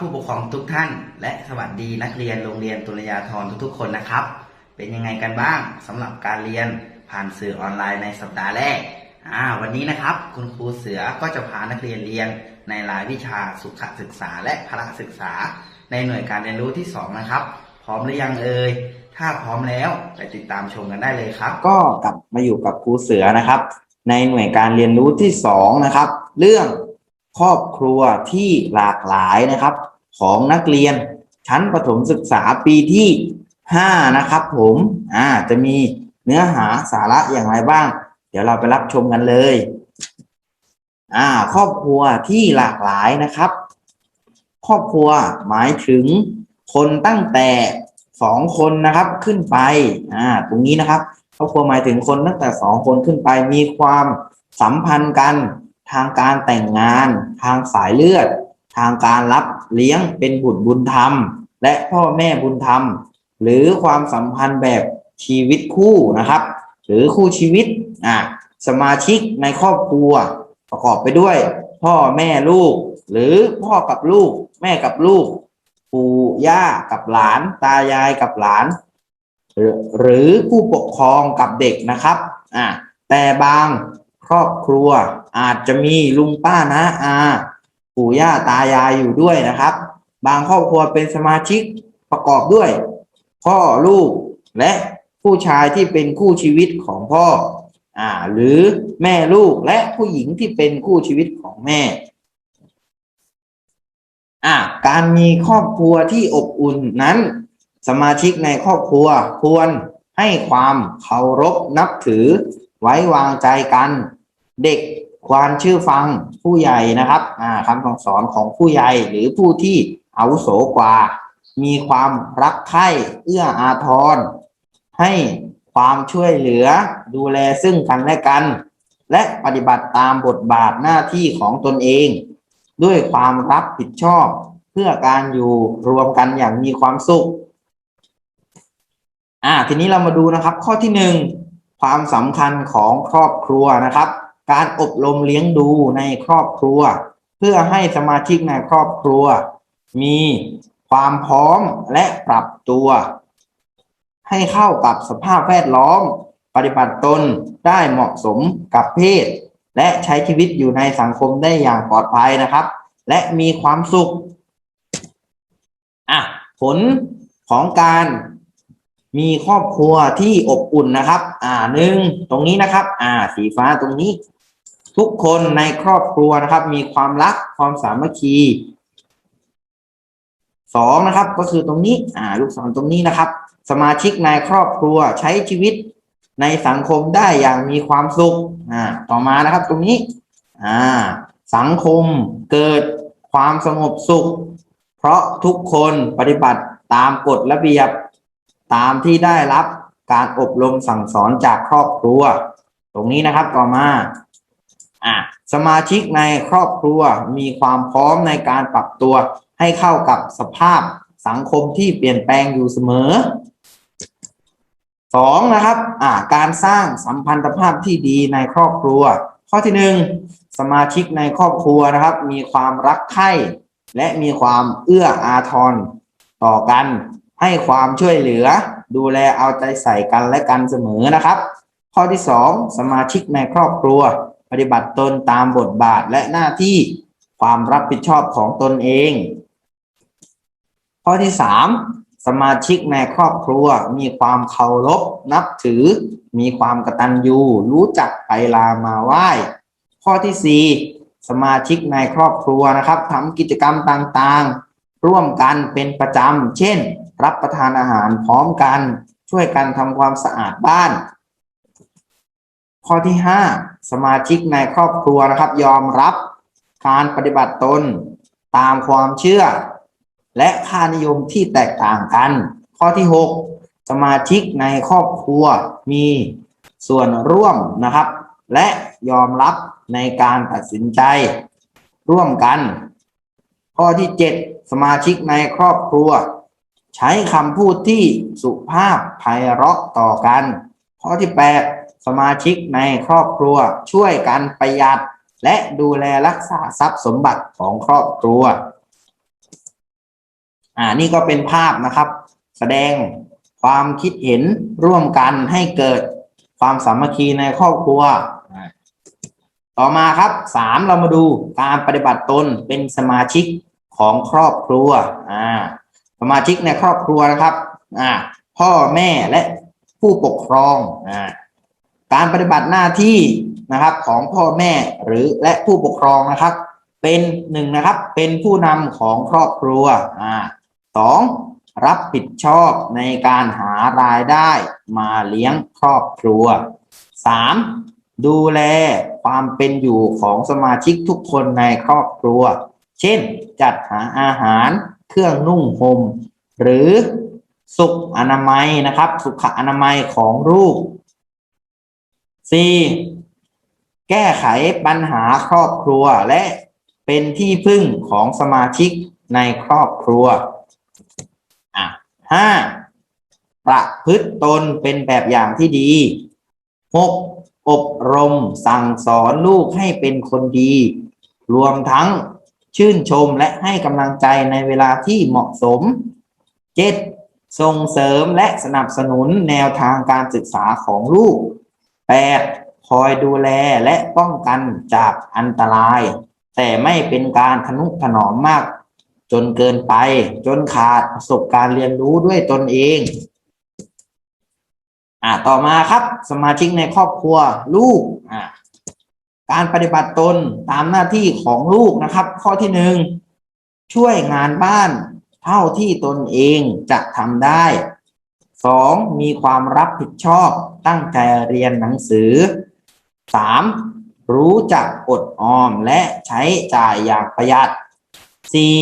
ผู้ปกครองทุกท่าน และสวัสดีนักเรียนโรงเรียนตุลยาธรทุกๆคนนะครับ เป็นยังไงกันบ้างสำหรับการเรียนผ่านสื่อออนไลน์ในสัปดาห์แรกอ่าวันนี้นะครับ คุณครูเสือก็จะพานักเรียนเรียนในรายวิชาสุขศึกษาและพละศึกษา ในหน่วยการเรียนรู้ที่สองนะครับ พร้อมหรือยังเอ่ยถ้าพร้อมแล้วไปติดตามชมกันได้เลยครับ ก็กลับมาอยู่กับครูเสือนะครับ ในหน่วยการเรียนรู้ที่สองนะครับ เรื่องครอบครัวที่หลากหลายนะครับ ของนักเรียนชั้นประถมศึกษาปีที่ห้านะครับผมอ่าจะมีเนื้อหาสาระอย่างไรบ้าง เดี๋ยวเราไปรับชมกันเลยอ่าครอบครัวที่หลากหลายนะครับ ครอบครัวหมายถึงคนตั้งแต่สองคนนะครับขึ้นไปอ่าตรงนี้นะครับ ครอบครัวหมายถึงคนตั้งแต่สองคนขึ้นไปมีความสัมพันธ์กันทางการแต่งงาน ทางสายเลือด ทางการรับเลี้ยงเป็นบุตรบุญธรรม และพ่อแม่บุญธรรม หรือความสัมพันธ์แบบชีวิตคู่นะครับ หรือคู่ชีวิตอ่าสมาชิกในครอบครัว ประกอบไปด้วย พ่อแม่ลูก หรือพ่อกับลูก แม่กับลูก ปู่ย่ากับหลาน ตายายกับหลาน หรือผู้ปกครองกับเด็กนะครับอ่าแต่บางครอบครัวอาจจะมีลุงป้าน้าอา ปู่ย่าตายายอยู่ด้วยนะครับ บางครอบครัวเป็นสมาชิกประกอบด้วย พ่อลูกและผู้ชายที่เป็นคู่ชีวิตของพ่ออ่าหรือแม่ลูกและผู้หญิงที่เป็นคู่ชีวิตของแม่อ่าการมีครอบครัวที่อบอุ่นนั้น สมาชิกในครอบครัวควรให้ความเคารพนับถือไว้วางใจกัน เด็ก ควรเชื่อฟังผู้ใหญ่นะครับคำสั่งสอนของผู้ใหญ่หรือผู้ที่อาวุโสกว่า มีความรักใคร่เอื้ออาทร ให้ความช่วยเหลือดูแลซึ่งกันและกัน และปฏิบัติตามบทบาทหน้าที่ของตนเอง ด้วยความรับผิดชอบเพื่อการอยู่รวมกันอย่างมีความสุขอ่าทีนี้เรามาดูนะครับ ข้อที่หนึ่งความสำคัญของครอบครัวนะครับ การอบรมเลี้ยงดูในครอบครัว เพื่อให้สมาชิกในครอบครัว มีความพร้อมและปรับตัว ให้เข้ากับสภาพแวดล้อม ปฏิบัติตนได้เหมาะสมกับเพศ และใช้ชีวิตอยู่ในสังคมได้อย่างปลอดภัยนะครับ และมีความสุขอะผลของการมีครอบครัวที่อบอุ่นนะครับ อ่าหนึ่งตรงนี้นะครับ อ่า สีฟ้าตรงนี้ ทุกคนในครอบครัวนะครับ มีความรักความสามัคคีสองนะครับ ก็คือตรงนี้ อ่า ลูกศรตรงนี้นะครับ สมาชิกในครอบครัวใช้ชีวิตในสังคมได้อย่างมีความสุข อ่า ต่อมานะครับ ตรงนี้ อ่า สังคมเกิดความสงบสุข เพราะทุกคนปฏิบัติตามกฎระเบียบตามที่ได้รับการอบรมสั่งสอนจากครอบครัว ตรงนี้นะครับต่อมา อะสมาชิกในครอบครัวมีความพร้อมในการปรับตัว ให้เข้ากับสภาพสังคมที่เปลี่ยนแปลงอยู่เสมอสองนะครับอ่าการสร้างสัมพันธภาพที่ดีในครอบครัว ข้อที่หนึ่งสมาชิกในครอบครัวนะครับ มีความรักใคร่และมีความเอื้ออาทรต่อกัน ให้ความช่วยเหลือ ดูแลเอาใจใส่กันและกันเสมอนะครับ ข้อที่สองสมาชิกในครอบครัว ปฏิบัติตนตามบทบาทและหน้าที่ความรับผิดชอบของตนเอง ข้อที่สามสมาชิกในครอบครัวมีความเคารพนับถือ มีความกตัญญูรู้จักไปลามาไหว้ ข้อที่สี่สมาชิกในครอบครัวนะครับทำกิจกรรมต่างๆ ร่วมกันเป็นประจำ เช่น รับประทานอาหารพร้อมกัน ช่วยกันทำความสะอาดบ้าน ข้อที่ห้า สมาชิกในครอบครัวนะครับ ยอมรับการปฏิบัติตนตามความเชื่อ และค่านิยมที่แตกต่างกัน ข้อที่หกสมาชิกในครอบครัวมีส่วนร่วมนะครับ และยอมรับในการตัดสินใจร่วมกัน ข้อที่เจ็ดสมาชิกในครอบครัว ใช้คำพูดที่สุภาพไพเราะต่อกัน ข้อที่แปด สมาชิกในครอบครัวช่วยกันประหยัด และดูแลรักษาทรัพย์สมบัติของครอบครัว อ่านี่ก็เป็นภาพนะครับ แสดงความคิดเห็นร่วมกันให้เกิดความสามัคคีในครอบครัว ต่อมาครับสามเรามาดูการปฏิบัติตนเป็นสมาชิกของครอบครัวอ่าสมาชิกในครอบครัวนะครับอ่าพ่อแม่และผู้ปกครองอ่า การปฏิบัติหน้าที่นะครับของพ่อแม่หรือและผู้ปกครองนะครับ เป็นหนึ่งนะครับเป็นผู้นำของครอบครัวอ่าสองรับผิดชอบในการหารายได้มาเลี้ยงครอบครัวสามดูแลความเป็นอยู่ของสมาชิกทุกคนในครอบครัว เช่น จัดหาอาหารเครื่องนุ่งห่มหรือสุขอนามัยนะครับ สุขอนามัยของลูก สี่แก้ไขปัญหาครอบครัวและเป็นที่พึ่งของสมาชิกในครอบครัวอะห้าประพฤติตนเป็นแบบอย่างที่ดีหกอบรมสั่งสอนลูกให้เป็นคนดี รวมทั้งชื่นชมและให้กำลังใจในเวลาที่เหมาะสมเจ็ดส่งเสริมและสนับสนุนแนวทางการศึกษาของลูก แปดคอยดูแลและป้องกันจากอันตราย แต่ไม่เป็นการทนุถนอมมาก จนเกินไป จนขาดประสบการณ์เรียนรู้ด้วยตนเองอ่าต่อมาครับสมาชิกในครอบครัวลูกอ่าการปฏิบัติตนตามหน้าที่ของลูกนะครับ ข้อที่หนึ่งช่วยงานบ้านเท่าที่ตนเองจะทำได้ สองมีความรับผิดชอบตั้งใจเรียนหนังสือสามรู้จักอดออมและใช้จ่ายอย่างประหยัดสี่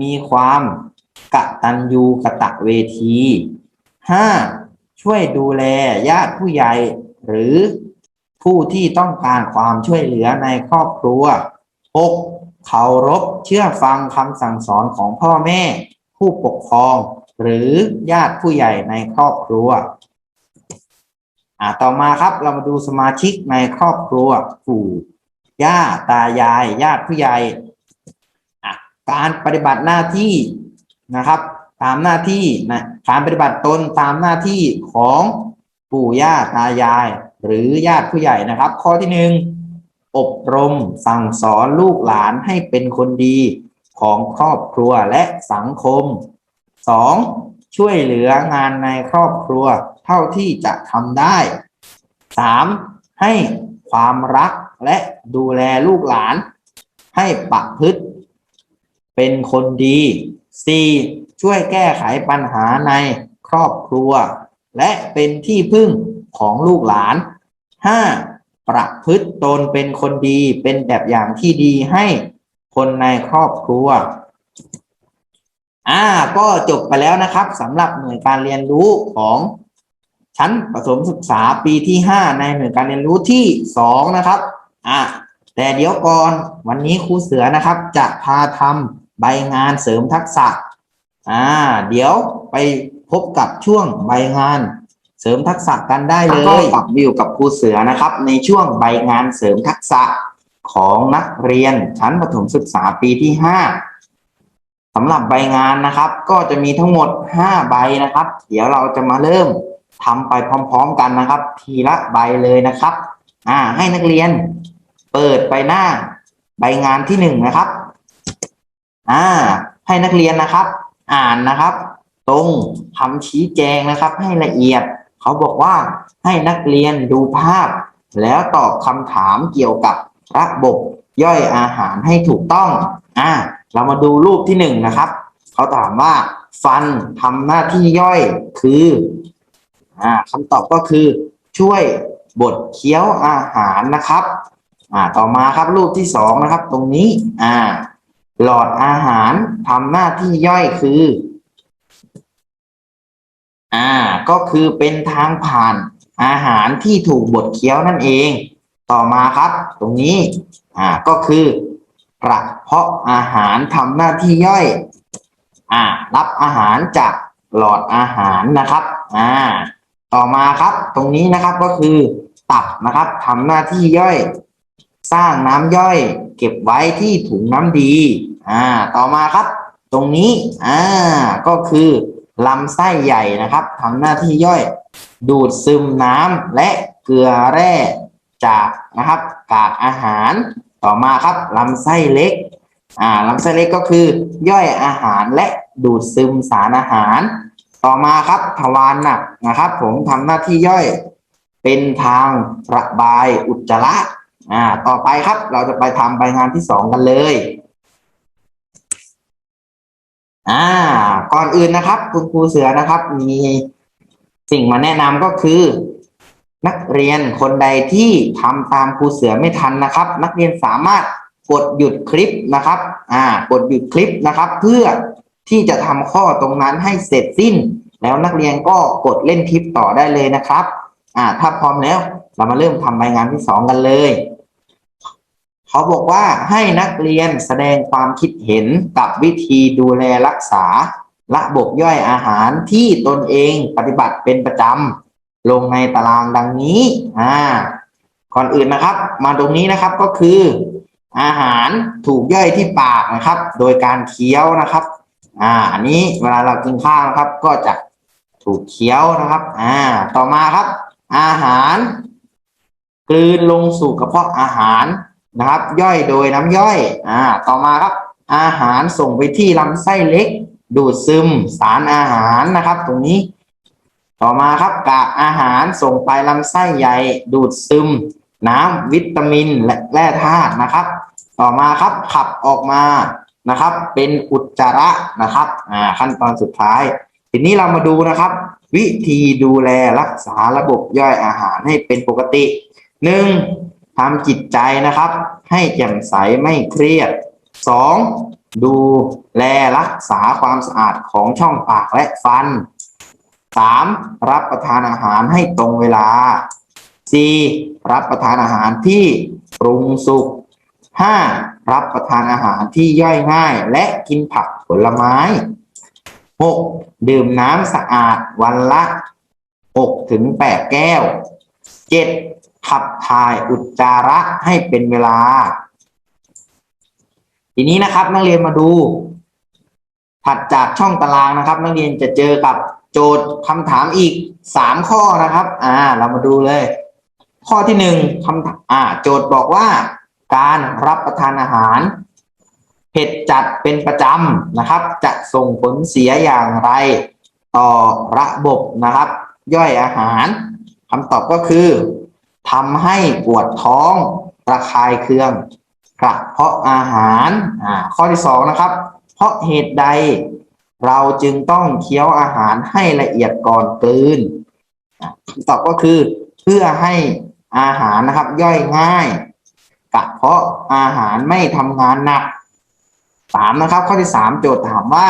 มีความกะตัญญูกะตะเวทีห้าช่วยดูแลญาติผู้ใหญ่หรือผู้ที่ต้องการความช่วยเหลือในครอบครัวหกเคารพเชื่อฟังคำสั่งสอนของพ่อแม่ ผู้ปกครอง หรือญาติผู้ใหญ่ในครอบครัวอ่าต่อมาครับเรามาดูสมาชิกในครอบครัวปู่ย่าตายาย ญาติผู้ใหญ่อะการปฏิบัติหน้าที่นะครับ ตามหน้าที่นะการปฏิบัติตนตามหน้าที่ของปู่ย่าตายาย หรือญาติผู้ใหญ่นะครับ ข้อที่หนึ่งอบรมสั่งสอนลูกหลานให้เป็นคนดีของครอบครัวและสังคม สองช่วยเหลืองานในครอบครัวเท่าที่จะทำได้สามให้ความรักและดูแลลูกหลาน ให้ประพฤติ เป็นคนดีสี่ช่วยแก้ไขปัญหาในครอบครัว และเป็นที่พึ่งของลูกหลานห้าประพฤติตนเป็นคนดีเป็นแบบอย่างที่ดีให้คนในครอบครัว อ่า ก็จบไปแล้วนะครับสำหรับหน่วยการเรียนรู้ของชั้นประถมศึกษาปีที่ห้าในหน่วยการเรียนรู้ที่สองนะครับ อ่าแต่เดี๋ยวก่อนวันนี้ครูเสือนะครับ จะพาทำใบงานเสริมทักษะ อ่า เดี๋ยวไปพบกับช่วงใบงานเสริมทักษะกันได้เลยกลับมาอยู่กับครูเสือนะครับ ในช่วงใบงานเสริมทักษะของนักเรียนชั้นประถมศึกษาปีที่ห้า สำหรับใบงานนะครับ ก็จะมีทั้งหมด 5 ใบนะครับ เดี๋ยวเราจะมาเริ่มทำไปพร้อม ๆ กันนะครับ ทีละใบเลยนะครับ อ่า ให้นักเรียน เปิดไปหน้า ใบงานที่หนึ่งนะครับ อ่า ให้นักเรียนนะครับ อ่านนะครับ ตรงคำชี้แจงนะครับ ให้ละเอียด เขาบอกว่าให้นักเรียนดูภาพ แล้วตอบคำถามเกี่ยวกับระบบย่อยอาหารให้ถูกต้อง อ่า เรามาดูรูปที่หนึ่งนะครับ เขาถามว่าฟันทำหน้าที่ย่อยคืออ่าคำตอบก็คือช่วยบดเคี้ยวอาหารนะครับอ่าต่อมาครับรูปที่สองนะครับ ตรงนี้อ่าหลอดอาหารทำหน้าที่ย่อยคืออ่าก็คือเป็นทางผ่านอาหารที่ถูกบดเคี้ยวนั่นเอง ต่อมาครับ ตรงนี้อ่าก็คือ กระเพาะอาหารทำหน้าที่ย่อยอ่ารับอาหารจากหลอดอาหารนะครับอ่าต่อมาครับตรงนี้นะครับก็คือตับนะครับทำหน้าที่ย่อย สร้างน้ำย่อย เก็บไว้ที่ถุงน้ำดีอ่าต่อมาครับ ตรงนี้อ่าก็คือลำไส้ใหญ่นะครับทำหน้าที่ย่อย ดูดซึมน้ำและเกลือแร่จากนะครับกากอาหาร ต่อมาครับลำไส้เล็กอ่าลำไส้เล็กก็คือย่อยอาหารและดูดซึมสารอาหาร ต่อมาครับทวารหนักนะครับ ผมทำหน้าที่ย่อยเป็นทางระบายอุจจาระอ่าต่อไปครับเราจะไปทำใบงานที่สองกันเลยอ่าก่อนอื่นนะครับ คุณครูเสือนะครับ มีสิ่งมาแนะนำก็คือ นักเรียนคนใดที่ทำตามครูเสือไม่ทันนะครับ นักเรียนสามารถกดหยุดคลิปนะครับ อ่ากดหยุดคลิปนะครับ เพื่อที่จะทำข้อตรงนั้นให้เสร็จสิ้น แล้วนักเรียนก็กดเล่นคลิปต่อได้เลยนะครับ อ่า ถ้าพร้อมแล้วเรามาเริ่มทำใบงานที่สองกันเลย เขาบอกว่าให้นักเรียนแสดงความคิดเห็นกับวิธีดูแลรักษาระบบย่อยอาหารที่ตนเองปฏิบัติเป็นประจำ ลงในตารางดังนี้ อ่า ก่อนอื่นนะครับ มาตรงนี้นะครับก็คือ อาหารถูกย่อยที่ปากนะครับ โดยการเคี้ยวนะครับ อ่า อันนี้เวลาเรากินข้าวนะครับ ก็จะถูกเคี้ยวนะครับ อ่า ต่อมาครับ อาหารกลืนลงสู่กระเพาะอาหารนะครับ ย่อยโดยน้ำย่อย อ่า ต่อมาครับ อาหารส่งไปที่ลำไส้เล็ก ดูดซึมสารอาหารนะครับ ตรงนี้ ต่อมาครับกากอาหารส่งไปลำไส้ใหญ่ดูดซึม น้ำวิตามินและแร่ธาตุนะครับ ต่อมาครับขับออกมานะครับ เป็นอุจจาระนะครับอ่าขั้นตอนสุดท้าย ทีนี้เรามาดูนะครับ วิธีดูแลรักษาระบบย่อยอาหารให้เป็นปกติหนึ่งทำจิตใจนะครับ ให้แจ่มใสไม่เครียดสองดูแลรักษาความสะอาดของช่องปากและฟัน สามรับประทานอาหารให้ตรงเวลาสี่รับประทานอาหารที่ปรุงสุกห้ารับประทานอาหารที่ย่อยง่าย และกินผักผลไม้หกดื่มน้ำสะอาดวันละหกถึงแปดแก้วเจ็ดขับถ่ายอุจจาระให้เป็นเวลา ทีนี้นะครับนักเรียนมาดู ถัดจากช่องตารางนะครับ นักเรียนจะเจอกับ โจทย์คำถามอีกสามข้อนะครับ อ่า เรามาดูเลย ข้อที่หนึ่งคำอ่า โจทย์บอกว่า การรับประทานอาหาร เผ็ดจัดเป็นประจำนะครับ จะส่งผลเสียอย่างไร ต่อระบบนะครับ ย่อยอาหารคำตอบก็คือทำให้ปวดท้องระคายเคืองกระเพาะอาหารอ่าข้อที่สองนะครับ เพราะเหตุใด เราจึงต้องเคี้ยวอาหารให้ละเอียดก่อนกลืนอะคำตอบก็คือเพื่อให้อาหารนะครับ ย่อยง่ายกระเพาะอาหารไม่ทำงานหนักสามนะครับข้อที่สามโจทย์ถามว่า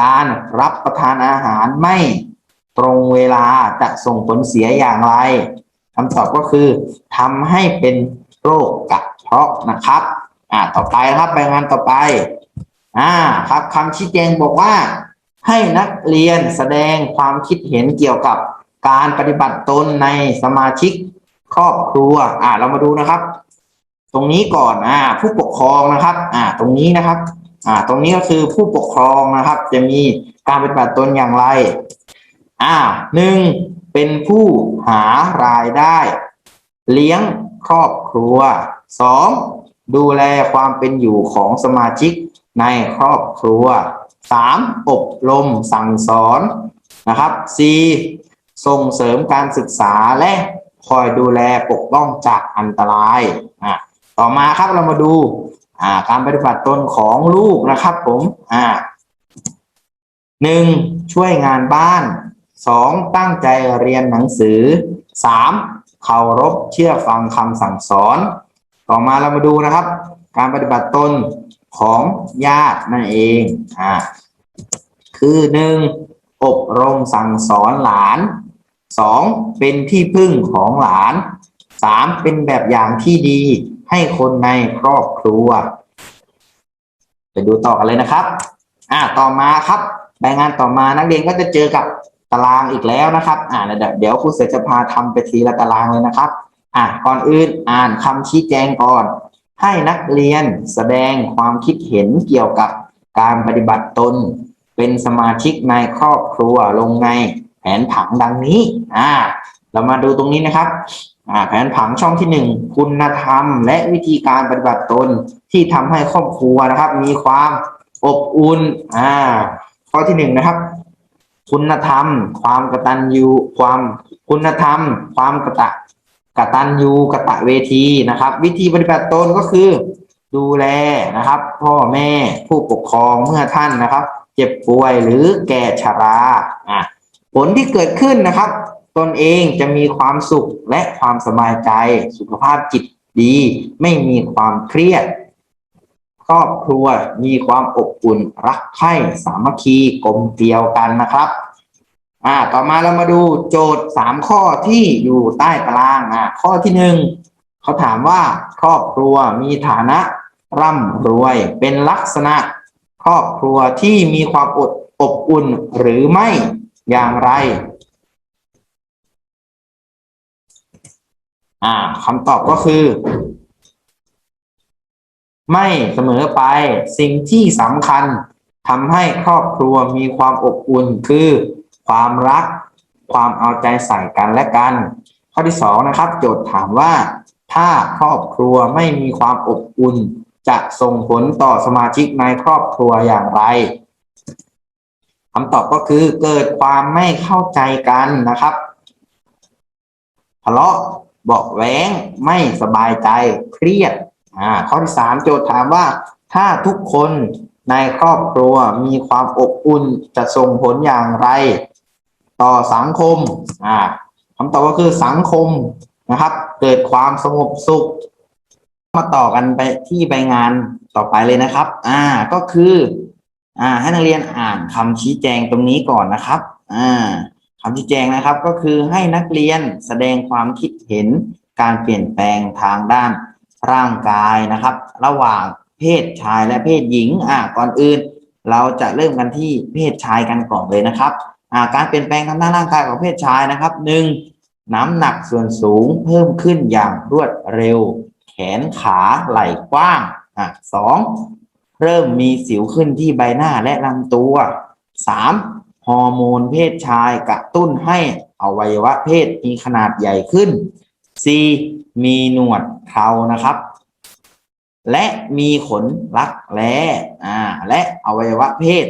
การรับประทานอาหารไม่ตรงเวลาจะส่งผลเสียอย่างไรคำตอบก็คือทำให้เป็นโรคกระเพาะนะครับ อ่าต่อไปครับไปงานต่อไป อ่าครับคำชี้แจงบอกว่า ให้นักเรียนแสดงความคิดเห็นเกี่ยวกับการปฏิบัติตนในสมาชิกครอบครัว อ่า เรามาดูนะครับ ตรงนี้ก่อนอ่า ผู้ปกครองนะครับ อ่า ตรงนี้นะครับ อ่า ตรงนี้ก็คือผู้ปกครองนะครับ จะมีการปฏิบัติตนอย่างไร อ่าหนึ่งเป็นผู้หารายได้ เลี้ยงครอบครัวสองดูแลความเป็นอยู่ของสมาชิก ในครอบครัวสามอบรมสั่งสอนนะครับสี่ส่งเสริมการศึกษาและคอยดูแลปกป้องจากอันตรายอ่าต่อมาครับเรามาดูอ่าการปฏิบัติตนของลูกนะครับผมอ่าหนึ่งช่วยงานบ้านสองตั้งใจเรียนหนังสือสามเคารพเชื่อฟังคำสั่งสอน ต่อมาเรามาดูนะครับ การปฏิบัติตน ของญาตินั่นเองอ่าคือหนึ่งอบรมสั่งสอนหลานสองเป็นที่พึ่งของหลานสามเป็นแบบอย่างที่ดีให้คนในครอบครัว ไปดูต่อกันเลยนะครับ อ่าต่อมาครับรายงานต่อมานักเรียนก็จะเจอกับตารางอีกแล้วนะครับ อ่าเดี๋ยวครูเสกจะพาทำไปทีละตารางเลยนะครับ อ่าก่อนอื่นอ่านคำชี้แจงก่อน ให้นักเรียนแสดงความคิดเห็นเกี่ยวกับการปฏิบัติตน เป็นสมาชิกในครอบครัวลงในแผนผังดังนี้ อ่า เรามาดูตรงนี้นะครับ อ่า แผนผังช่องที่หนึ่งคุณธรรมและวิธีการปฏิบัติตนที่ทำให้ครอบครัวนะครับ มีความอบอุ่น อ่า ข้อที่หนึ่งนะครับ คุณธรรม ความกตัญญูความคุณธรรม ความกตะ กตัญญูกตะเวทีนะครับ วิธีปฏิบัติตนก็คือ ดูแลนะครับ พ่อแม่ผู้ปกครองเมื่อท่านนะครับ เจ็บป่วยหรือแก่ชราอะผลที่เกิดขึ้นนะครับ ตนเองจะมีความสุขและความสบายใจสุขภาพจิตดี ไม่มีความเครียดครอบครัวมีความอบอุ่นรักใคร่สามัคคีกลมเกลียวกันนะครับ อ่า ต่อมาเรามาดูโจทย์สามข้อที่อยู่ใต้ตารางอ่าข้อที่หนึ่งเขาถามว่าครอบครัวมีฐานะร่ำรวย เป็นลักษณะ ครอบครัวที่มีความอดอบอุ่นหรือไม่อย่างไร อ่าคำตอบก็คือ ไม่เสมอไปสิ่งที่สำคัญทำให้ครอบครัวมีความอบอุ่นคือ ความรัก ความเอาใจใส่กันและกัน ข้อที่สองนะครับ โจทย์ถามว่า ถ้าครอบครัวไม่มีความอบอุ่น จะส่งผลต่อสมาชิกในครอบครัวอย่างไรคำตอบก็คือเกิดความไม่เข้าใจกันนะครับทะเลาะเบาะแว้งไม่สบายใจเครียดอ่าข้อที่สามโจทย์ถามว่า ถ้าทุกคนในครอบครัวมีความอบอุ่นจะส่งผลอย่างไร ต่อสังคมอ่าคำตอบก็คือสังคมนะครับ เกิดความสงบสุข มาต่อกันไปที่ใบงานต่อไปเลยนะครับ อ่าก็คือ อ่า ให้นักเรียนอ่านคำชี้แจงตรงนี้ก่อนนะครับ อ่าคำชี้แจงนะครับก็คือให้นักเรียนแสดงความคิดเห็นการเปลี่ยนแปลงทางด้านร่างกายนะครับ ระหว่างเพศชายและเพศหญิง อ่าก่อนอื่น เราจะเริ่มกันที่เพศชายกันก่อนเลยนะครับ การเปลี่ยนแปลงทางด้านร่างกายของเพศชายนะครับหนึ่งน้ำหนักส่วนสูงเพิ่มขึ้นอย่างรวดเร็ว แขนขาไหล่กว้างอ่าสองเริ่มมีสิวขึ้นที่ใบหน้าและลำตัวสามฮอร์โมนเพศชายกระตุ้นให้อวัยวะเพศมีขนาดใหญ่ขึ้น C มีหนวดเครานะครับ และมีขนรักแร้อ่าและอวัยวะเพศ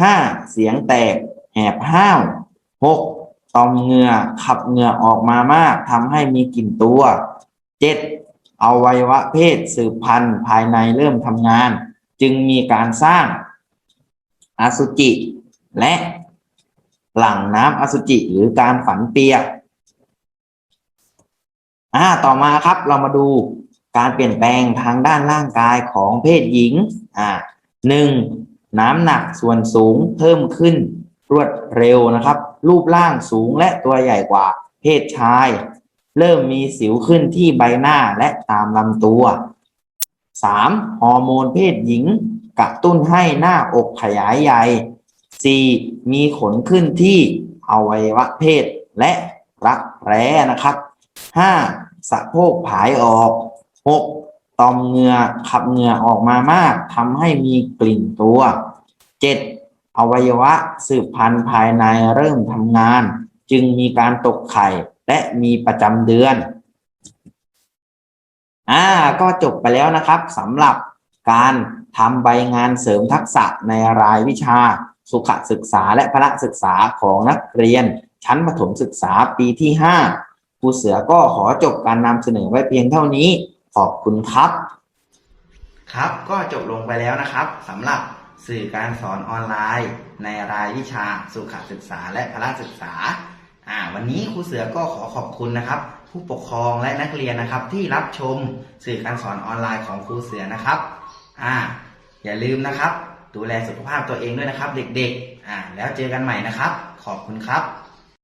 ห้าเสียงแตก แหบห้าวหกต่อมเหงื่อขับเหงื่อออกมามากทำให้มีกลิ่นตัวเจ็ดอวัยวะเพศสืบพันธุ์ภายในเริ่มทำงาน จึงมีการสร้างอสุจิ และหลั่งน้ำอสุจิหรือการฝันเปียกอ่าต่อมาครับเรามาดูการเปลี่ยนแปลงทางด้านร่างกายของเพศหญิงอ่าหนึ่งน้ำหนักส่วนสูงเพิ่มขึ้น รวดเร็วนะครับ รูปร่างสูงและตัวใหญ่กว่า เพศชาย เริ่มมีสิวขึ้นที่ใบหน้าและตามลำตัวสามฮอร์โมนเพศหญิง กระตุ้นให้หน้าอกขยายใหญ่สี่มีขนขึ้นที่อวัยวะเพศและรักแร้นะครับห้าสะโพกผายออกหกตอมเหงื่อขับเหงื่อออกมามากทำให้มีกลิ่นตัวเจ็ด อวัยวะสืบพันธุ์ภายในเริ่มทำงาน จึงมีการตกไข่และมีประจำเดือน อ่า ก็จบไปแล้วนะครับสำหรับการทำใบงานเสริมทักษะในรายวิชา สุขศึกษาและพละศึกษาของนักเรียน ชั้นประถมศึกษาปีที่5ครูเสือก็ขอจบการนำเสนอไว้เพียงเท่านี้ ขอบคุณครับ ครับก็จบลงไปแล้วนะครับสำหรับ สื่อการสอนออนไลน์ ในรายวิชาสุขศึกษาและพละศึกษาอ่าวันนี้ครูเสือก็ขอขอบคุณนะครับ ผู้ปกครองและนักเรียนนะครับ ที่รับชมสื่อการสอนออนไลน์ของครูเสือนะครับอ่าอย่าลืมนะครับ ดูแลสุขภาพตัวเองด้วยนะครับ เด็กๆอ่าแล้วเจอกันใหม่นะครับ ขอบคุณครับ